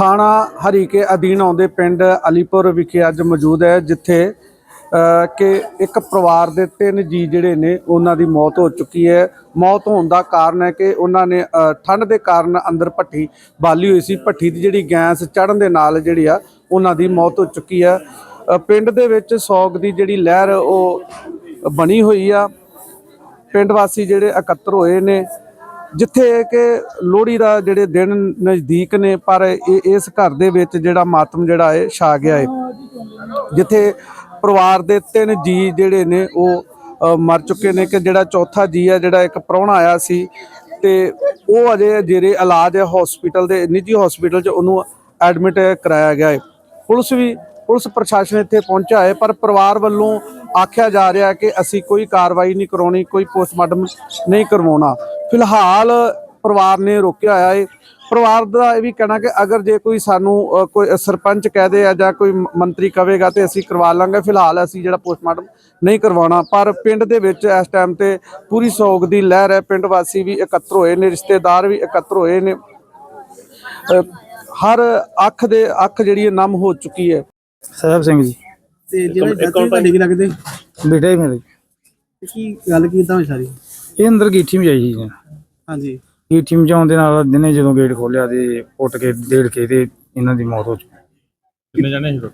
ਥਾਣਾ ਹਰੀਕੇ ਅਧੀਨ ਆਉਂਦੇ ਪਿੰਡ ਅਲੀਪੁਰ ਵਿਖੇ ਅੱਜ ਮੌਜੂਦ ਹੈ, ਜਿੱਥੇ ਕਿ ਇੱਕ ਪਰਿਵਾਰ ਦੇ ਤਿੰਨ ਜੀ ਜਿਹੜੇ ਨੇ, ਉਹਨਾਂ ਦੀ ਮੌਤ ਹੋ ਚੁੱਕੀ ਹੈ। ਮੌਤ ਹੋਣ ਦਾ ਕਾਰਨ ਹੈ ਕਿ ਉਹਨਾਂ ਨੇ ਠੰਡ ਦੇ ਕਾਰਨ ਅੰਦਰ ਭੱਠੀ ਬਾਲੀ ਹੋਈ ਸੀ। ਭੱਠੀ ਦੀ ਜਿਹੜੀ ਗੈਸ ਚੜਨ ਦੇ ਨਾਲ ਜਿਹੜੀ ਆ, ਉਹਨਾਂ ਦੀ ਮੌਤ ਹੋ ਚੁੱਕੀ ਹੈ। ਪਿੰਡ ਦੇ ਵਿੱਚ ਸੌਗ ਦੀ ਜਿਹੜੀ ਲਹਿਰ, ਉਹ ਬਣੀ ਹੋਈ ਆ। ਪਿੰਡ ਵਾਸੀ ਜਿਹੜੇ ਇਕੱਤਰ ਹੋਏ ਨੇ ਜਿੱਥੇ ਕਿ ਲੋਹੜੀ ਦਾ ਜਿਹੜੇ ਦਿਨ ਨਜ਼ਦੀਕ ਨੇ, ਪਰ ਇਹ, ਇਸ ਘਰ ਦੇ ਵਿੱਚ ਜਿਹੜਾ ਮਾਤਮ ਜਿਹੜਾ ਹੈ, ਛਾ ਗਿਆ ਹੈ। ਜਿੱਥੇ ਪਰਿਵਾਰ ਦੇ ਤਿੰਨ ਜੀ ਜਿਹੜੇ ਨੇ, ਉਹ ਮਰ ਚੁੱਕੇ ਨੇ ਕਿ ਜਿਹੜਾ ਚੌਥਾ ਜੀ ਹੈ, ਜਿਹੜਾ ਇੱਕ ਪ੍ਰਾਹੁਣਾ ਆਇਆ ਸੀ ਤੇ ਉਹ ਅਜੇ ਜਿਹੜੇ ਇਲਾਜ ਹੈ ਹਸਪੀਟਲ ਦੇ, ਨਿੱਜੀ ਹਸਪੀਟਲ 'ਚ ਉਹਨੂੰ ਐਡਮਿਟ ਕਰਾਇਆ ਗਿਆ ਹੈ। ਪੁਲਿਸ ਵੀ, ਪੁਲਿਸ ਪ੍ਰਸ਼ਾਸਨ ਇੱਥੇ ਪਹੁੰਚਿਆ ਹੈ, ਪਰ ਪਰਿਵਾਰ ਵੱਲੋਂ ਆਖਿਆ ਜਾ ਰਿਹਾ ਕਿ ਅਸੀਂ ਕੋਈ ਕਾਰਵਾਈ ਨਹੀਂ ਕਰਾਉਣੀ, ਕੋਈ ਪੋਸਟਮਾਰਟਮ ਨਹੀਂ ਕਰਵਾਉਣਾ। ਫਿਲਹਾਲ ਪਰਿਵਾਰ ਨੇ ਰੋਕਿਆ ਹੋਇਆ ਹੈ। ਪਰਿਵਾਰ ਦਾ ਇਹ ਵੀ ਕਹਿਣਾ ਕਿ ਅਗਰ ਜੇ ਕੋਈ ਸਾਨੂੰ ਕੋਈ ਸਰਪੰਚ ਕਹਦੇ ਆ ਜਾਂ ਕੋਈ ਮੰਤਰੀ ਕਵੇਗਾ ਤੇ ਅਸੀਂ ਕਰਵਾ ਲਾਂਗੇ। ਫਿਲਹਾਲ ਅਸੀਂ ਜਿਹੜਾ ਪੋਸਟਮਾਰਟਮ ਨਹੀਂ ਕਰਵਾਉਣਾ। ਪਰ ਪਿੰਡ ਦੇ ਵਿੱਚ ਇਸ ਟਾਈਮ ਤੇ ਪੂਰੀ ਸੋਗ ਦੀ ਲਹਿਰ ਹੈ। ਪਿੰਡ ਵਾਸੀ ਵੀ ਇਕੱਤਰ ਹੋਏ ਨੇ, ਰਿਸ਼ਤੇਦਾਰ ਵੀ ਇਕੱਤਰ ਹੋਏ ਨੇ। ਹਰ ਅੱਖ ਦੇ ਅੱਖ ਜਿਹੜੀ ਹੈ, ਨਮ ਹੋ ਚੁੱਕੀ ਹੈ। ਸਾਹਿਬ ਸਿੰਘ ਜੀ। ਤੇ ਜਿਹੜਾ ਤੁਹਾਡੇ ਕੀ ਲੱਗਦੇ? ਬੇਟਾ ਹੀ ਮੇਰੇ। ਤੇ ਕੀ ਗੱਲ ਕੀਤਾ ਹੋਈ ਸਾਰੀ? ਇਹ ਅੰਦਰ ਗੀਠੀ ਵਿੱਚ ਆਈ ਸੀ ਹਾਂਜੀ। ਗੀਠੀ ਵਿੱਚ ਆਉਣ ਦੇ ਨਾਲ ਦਿਨੇ ਜਦੋਂ ਗੇਟ ਖੋਲਿਆ ਤੇ ਉੱਟ ਕੇ ਡੇੜ ਕੇ ਤੇ ਇਹਨਾਂ ਦੀ ਮੌਤ ਹੋ ਚੁੱਕੀ। ਕਿੰਨੇ ਜਣੇ ਸੀ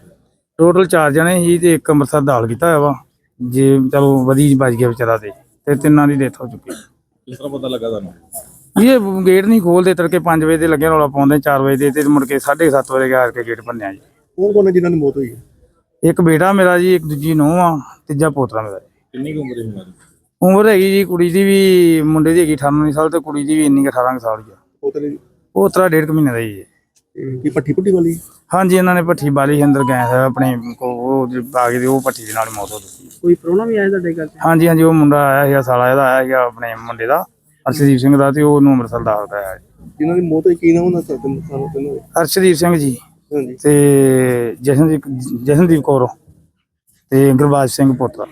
ਟੋਟਲ 4 ਜਣੇ ਸੀ ਤੇ ਇੱਕ ਅੰਮ੍ਰਿਤਸਰ ਦਾਲ ਕੀਤਾ ਹੋਇਆ ਵਾ। ਜੇ ਚਲੋ ਵਧੀ ਬਚ ਗਿਆ ਵਿਚਾਰਾ ਤੇ ਤੇ ਤਿੰਨਾਂ ਦੀ ਡੈਥ ਹੋ ਚੁੱਕੀ। ਕਿਸ ਤਰ੍ਹਾਂ ਪਤਾ ਲੱਗਾ ਤੁਹਾਨੂੰ? ਇਹ ਗੇਟ ਨਹੀਂ ਖੋਲਦੇ ਤੜਕੇ 5 ਵਜੇ ਤੇ ਲੱਗਿਆ ਰੌਲਾ ਪਾਉਂਦੇ 4 ਵਜੇ ਦੇ ਤੇ ਮੁੜ ਕੇ 7:30 ਵਜੇ ਆ ਕੇ ਗੇਟ ਭੰਨਿਆ ਜੀ। ਕੌਣ ਕੌਣ ਹੈ ਜਿਨ੍ਹਾਂ ਦੀ ਮੌਤ ਹੋਈ ਹੈ? ਇੱਕ ਬੇਟਾ ਮੇਰਾ ਜੀ ਇੱਕ ਦੂਜੀ ਨੂੰਹ ਆ ਤੀਜਾ ਪੋਤਰਾ ਮੇਰਾ ਜੀ। ਕਿੰਨੀ ਕੁ ਉਮਰ ਸੀ ਉਹਨਾਂ ਦੀ ਉਮਰ ਹੈਗੀ ਜੀ ਕੁੜੀ ਦੀ ਵੀ ਮੁੰਡੇ ਦੀ ਹੈਗੀ 98 ਸਾਲ ਤੇ ਕੁੜੀ ਦੀ ਵੀ ਇੰਨੀ ਕੁ 18 ਕੁ ਸਾਲ ਦੀ ਆ। ਉਹ ਤੇਰੇ ਪੋਤਰਾ ਡੇਢ ਕੁ ਮਹੀਨੇ ਦਾ ਹੀ ਹੈ। ਕੀ ਪੱਠੀ ਪੁੱਟੀ ਵਾਲੀ ਹਾਂਜੀ ਇਹਨਾਂ ਨੇ ਭੱਠੀ ਬਾਲੀ ਅੰਦਰ ਗਏ ਹੈ ਆਪਣੇ ਕੋ ਉਹ ਜੋ ਗਏ ਤੇ ਉਹ ਭੱਠੀ ਦੇ ਨਾਲ ਹੀ ਮੌਤ ਹੋ ਗਈ ਕੋਈ ਪ੍ਰਾਹੁਣਾ ਵੀ ਆਇਆ ਤੁਹਾਡੇ ਘਰ 'ਚ ਹਾਂਜੀ ਹਾਂਜੀ ਉਹ ਮੁੰਡਾ ਆਇਆ ਸੀਗਾ ਸਾਲਾ ਇਹਦਾ ਆਇਆ ਸੀਗਾ ਆਪਣੇ ਮੁੰਡੇ ਦਾ ਅਰਸ਼ਦੀਪ ਸਿੰਘ ਦਾ ਤੇ ਉਹਨੂੰ ਅੰਮ੍ਰਿਤਸਰ ਦਾ ਆਇਆ ਜੀ। ਜਿਨ੍ਹਾਂ ਦੀ ਮੌਤ ਹੋਈ ਕੀ ਨਾਮ ਉਹਨਾਂ ਦਾ? ਸਾਨੂੰ ਤੈਨੂੰ ਅਰਸ਼ਦੀਪ ਸਿੰਘ ਜੀ। ਤੇ ਜਸ਼ਨਦੀਪ ਜਸ਼ਨਦੀਪ ਕੌਰ ਤੇ ਗੁਰਬਾਜ ਸਿੰਘ ਪੋਤਰਾ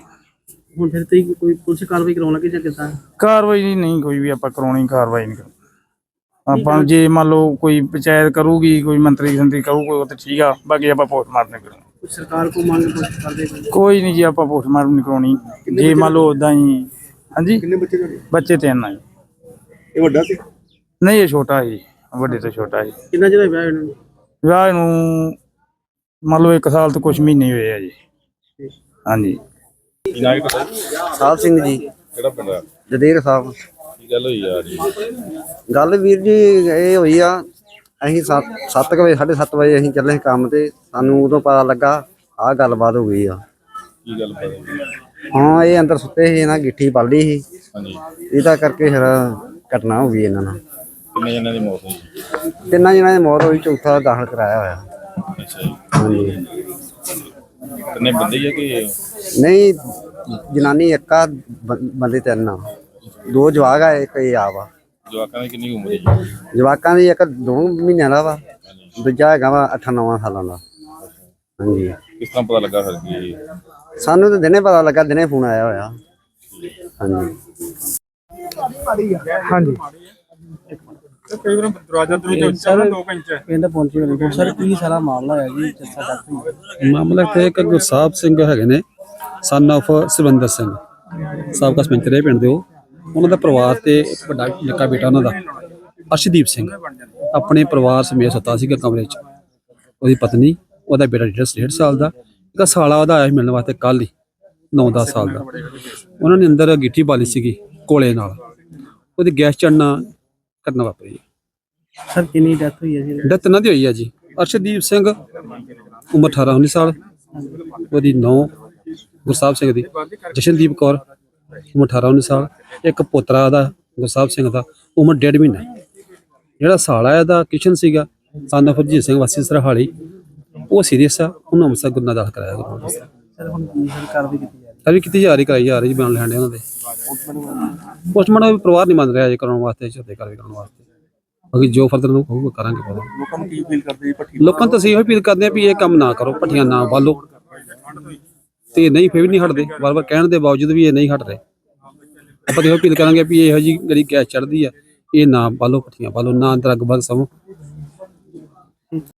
ਹੁਣ ਫਿਰ ਤੇ ਕੋਈ ਪੁਲਿਸ ਕਾਰਵਾਈ ਕਰਾਉਣ ਲੱਗੇ ਜਾਂ ਕਿੱਦਾਂ? ਕਾਰਵਾਈ ਨਹੀਂ- ਨਹੀਂ ਕੋਈ ਵੀ ਆਪਾਂ ਕਰਾਉਣੀ ਕਾਰਵਾਈ ਨਹੀਂ। ਆਪਾਂ ਜੇ ਮੰਨ ਲਓ ਕੋਈ ਪੰਚਾਇਤ ਕਰੂਗੀ ਕੋਈ ਮੰਤਰੀ ਸੰਤਰੀ ਕਰੂਗਾ ਤੇ ਠੀਕ ਆ ਬਾਕੀ ਆਪਾਂ ਪੋਸਟਮਾਰਟਮ ਕਰਾਂਗੇ ਕੋਈ ਸਰਕਾਰ ਕੋ ਮੰਗ ਕਰਦੇ? ਕੋਈ? ਨਹੀਂ ਜੀ ਆਪਾਂ ਪੋਸਟਮਾਰਟਮ ਨਹੀਂ ਕਰਾਉਣੀ। ਜੇ ਮੰਨ ਲਓ ਉਦਾਂ ਹੀ ਹਾਂਜੀ? ਕਿੰਨੇ ਬੱਚੇ ਤੁਹਾਡੇ? ਬੱਚੇ ਤਿੰਨ ਆ ਇਹ ਵੱਡਾ ਸੀ? ਨਹੀਂ ਇਹ ਛੋਟਾ ਜੀ ਵੱਡੇ ਤੋਂ ਛੋਟਾ ਜੀ ਕਿੰਨਾ ਜਿਹੜਾ ਵਿਆਹ ਇਹਨਾਂ? ਨੂੰ ਵਿਆਹ ਨੂੰ ਮੰਨ ਲਓ 1 ਸਾਲ ਤੋਂ ਕੁਝ ਮਹੀਨੇ ਹੋਏ ਆ ਜੀ। ਹਾਂਜੀ। ਕੀ ਨਾਮ ਹੈ ਤੁਹਾਡਾ ਸਾਹਿਬ ਸਿੰਘ ਜੀ। ਕਿਹੜਾ ਪਿੰਡ ਆ? ਜਦੇਰ ਸਾਹਿਬ। ਕੀ ਗੱਲ ਹੋਈ ਆ ਜੀ ਗੱਲ ਵੀਰ ਜੀ ਇਹ ਹੋਈ ਆ ਅਸੀਂ 7 ਵਜੇ 7:30 ਵਜੇ ਅਸੀਂ ਚੱਲੇ ਸੀ ਕੰਮ ਤੇ ਸਾਨੂੰ ਉਦੋਂ ਪਤਾ ਲੱਗਾ ਆਹ ਗੱਲਬਾਤ ਹੋ ਗਈ ਆ। ਕੀ ਗੱਲ ਪਤਾ ਲੱਗੀ? ਹਾਂ ਇਹ ਅੰਦਰ ਸੁੱਤੇ ਸੀ ਇਹਨਾਂ ਗਿੱਠੀ ਪਲਦੀ ਸੀ। ਹਾਂਜੀ। ਇਹਦਾ ਕਰਕੇ ਫਿਰ ਘਟਨਾ ਹੋ ਗਈ ਇਹਨਾਂ ਨਾਲ। ਕਿੰਨੇ ਜਣਿਆਂ ਦੀ ਮੌਤ ਹੋਈ? ਤਿੰਨਾਂ ਜਣਾਂ ਦੀ ਮੌਤ ਹੋਈ ਚੌਥਾ ਦਾਖਲ ਕਰਾਇਆ ਹੋਇਆ। ਅੱਛਾ ਜੀ। ਹਾਂਜੀ ਕਿੰਨੇ ਬੰਦੇ ਹੀ ਆ ਕਿ ਨਹੀਂ ਜਨਾਨੀ ਇੱਕ ਬੰਦੇ ਤਿੰਨ ਆ। ਦੋ ਜਵਾਗ ਆ ਇੱਕ ਇਹ ਆ। ਵਾ ਜਵਾਕਾਂ ਦੀ ਕਿੰਨੀ ਉਮਰ ਹੈ ਜੀ? ਜਵਾਕਾਂ ਦੀ ਇੱਕ ਦੋ ਮਹੀਨਿਆਂ ਦਾ ਵਾ ਦੂਜਾ ਹੈਗਾ ਵਾ 8-9 ਸਾਲਾਂ ਦਾ। ਹਾਂਜੀ। ਕਿਸ ਤਰ੍ਹਾਂ ਪਤਾ ਲੱਗਾ ਫਿਰ ਕਿ ਸਾਨੂੰ ਤਾਂ ਦਿਨੇ ਪਤਾ ਲੱਗਾ ਦਿਨੇ ਫੋਨ ਆਇਆ ਹੋਇਆ। ਹਾਂਜੀ। ਪਿੰਡ ਪਹੁੰਚੇ ਹੋਏ ਸਰ ਕੀ ਸਾਰਾ ਮਾਮਲਾ ਹੈ ਜੀ ਜੱਸਾ ਡਾਕਟਰ ਮਾਮਲਾ ਇੱਥੇ ਇੱਕ ਗੁਰਸਾਹਿਬ ਸਿੰਘ ਹੈਗੇ ਨੇ ਸਨ of ਸਿਵੰਦਰ ਸਿੰਘ। ਸਾਬਕਾ ਸਰਪੰਚ ਰਹੇ ਪਿੰਡ ਦੇ ਉਹ। ਉਹਨਾਂ ਦਾ ਪਰਿਵਾਰ ਤੇ ਇੱਕ ਵੱਡਾ ਨਿੱਕਾ ਬੇਟਾ ਉਹਨਾਂ ਦਾ ਅਰਸ਼ਦੀਪ ਸਿੰਘ। ਆਪਣੇ ਪਰਿਵਾਰ ਸਮੇਤ ਸੁੱਤਾ ਸੀਗਾ ਕਮਰੇ 'ਚ। ਉਹਦੀ ਪਤਨੀ ਉਹਦਾ ਬੇਟਾ ਡੇਢ ਡੇਢ ਸਾਲ ਦਾ ਇੱਕ ਸਾਲਾ ਉਹਦਾ ਆਇਆ ਸੀ ਮਿਲਣ ਵਾਸਤੇ ਕੱਲ ਹੀ 9-10 ਸਾਲ ਦਾ। ਉਹਨਾਂ ਨੇ ਅੰਦਰ ਗਿੱਠੀ ਬਾਲੀ ਸੀਗੀ ਕੋਲੇ ਨਾਲ। ਉਹਦੀ ਗੈਸ ਚੜਨਾ ਘਟਨਾ ਵਾਪਰੀ ਸਰ ਕਿੰਨੀ ਡੈਥ ਹੋਈ ਹੈ ਜੀ? ਡੈਥ ਇਹਨਾਂ ਦੀ ਹੋਈ ਆ ਜੀ। ਅਰਸ਼ਦੀਪ ਸਿੰਘ ਉਮਰ 18 19 ਸਾਲ। ਉਹਦੀ ਨੌ ਗੁਰਸਾਹਿਬ ਸਿੰਘ ਦੀ। ਜਸ਼ਨਦੀਪ ਕੌਰ ਉਮਰ 18 19 ਸਾਲ। ਇੱਕ ਪੁੱਤਰਾ ਦਾ ਗੁਰਸਾਹਿਬ ਸਿੰਘ ਦਾ ਉਮਰ ਡੇਢ ਮਹੀਨਾ। ਜਿਹੜਾ ਸਾਲਾ ਇਹਦਾ ਕਿਸ਼ਨ ਸੀਗਾ। ਸਨ of ਹਰਜੀਤ ਸਿੰਘ ਵਾਸੀ ਸਰਹਾਲੀ। ਉਹ ਸੀਰੀਅਸ ਆ। ਉਹਨੂੰ ਅੰਮ੍ਰਿਤਸਰ ਗੁਰਨਾ ਦਾਖਲ ਕਰਾਇਆ ਗਿਆ। ਸਰ ਹੁਣ ਕੀ ਸਰ ਕਾਰਵਾਈ ਕੀਤੀ ਜਾ ਰਹੀ ਅਭੀ ਕਿਤੇ ਜਾ ਰਹੀ ਕਰਾਈ ਜਾ ਰਹੀ ਜੀ ਬਿਆਨ ਲੈਣ ਦੇ ਉਹਨਾਂ ਦੇ। ਪੋਸਟਮਾਰਟਮ ਪਰਿਵਾਰ ਨਹੀਂ ਮੰਨ ਰਿਹਾ ਜੇ ਕਰਾਉਣ ਵਾਸਤੇ ਚੋਦੇ ਕਾਰਵਾਈ ਕਰਨ ਵਾਸਤੇ। ਬਾਕੀ ਜੋ ਫਰਦਰ ਨੂੰ ਕਹੂਗਾ ਕਰਾਂਗੇ ਪਤਾ ਲੋਕਾਂ ਨੂੰ ਕੀ ਅਪੀਲ ਕਰਦੇ ਜੀ ਪੱਠੀ ਲੋਕਾਂ ਤੋਂ ਅਸੀਂ ਇਹੋ ਅਪੀਲ ਕਰਦੇ ਹਾਂ ਵੀ ਇਹ ਕੰਮ ਨਾ ਕਰੋ ਭੱਠੀਆਂ ਨਾ ਬਾਲੋ। ਤੇ ਨਹੀਂ ਫਿਰ ਵੀ ਨਹੀਂ ਹਟਦੇ। ਵਾਰ-ਵਾਰ ਕਹਿਣ ਦੇ ਬਾਵਜੂਦ ਵੀ ਇਹ ਨਹੀਂ ਹਟ ਰਹੇ। ਆਪਾਂ ਇਹੋ ਅਪੀਲ ਕਰਾਂਗੇ ਵੀ ਇਹੋ ਜੀ ਜਿਹੜੀ ਗੈਸ ਚੜਦੀ ਆ ਇਹ ਨਾ ਬਾਲੋ ਭੱਠੀਆਂ ਬਾਲੋ ਨਾ ਅੰਦਰ ਅੱਗ ਬਲ ਸਮੋ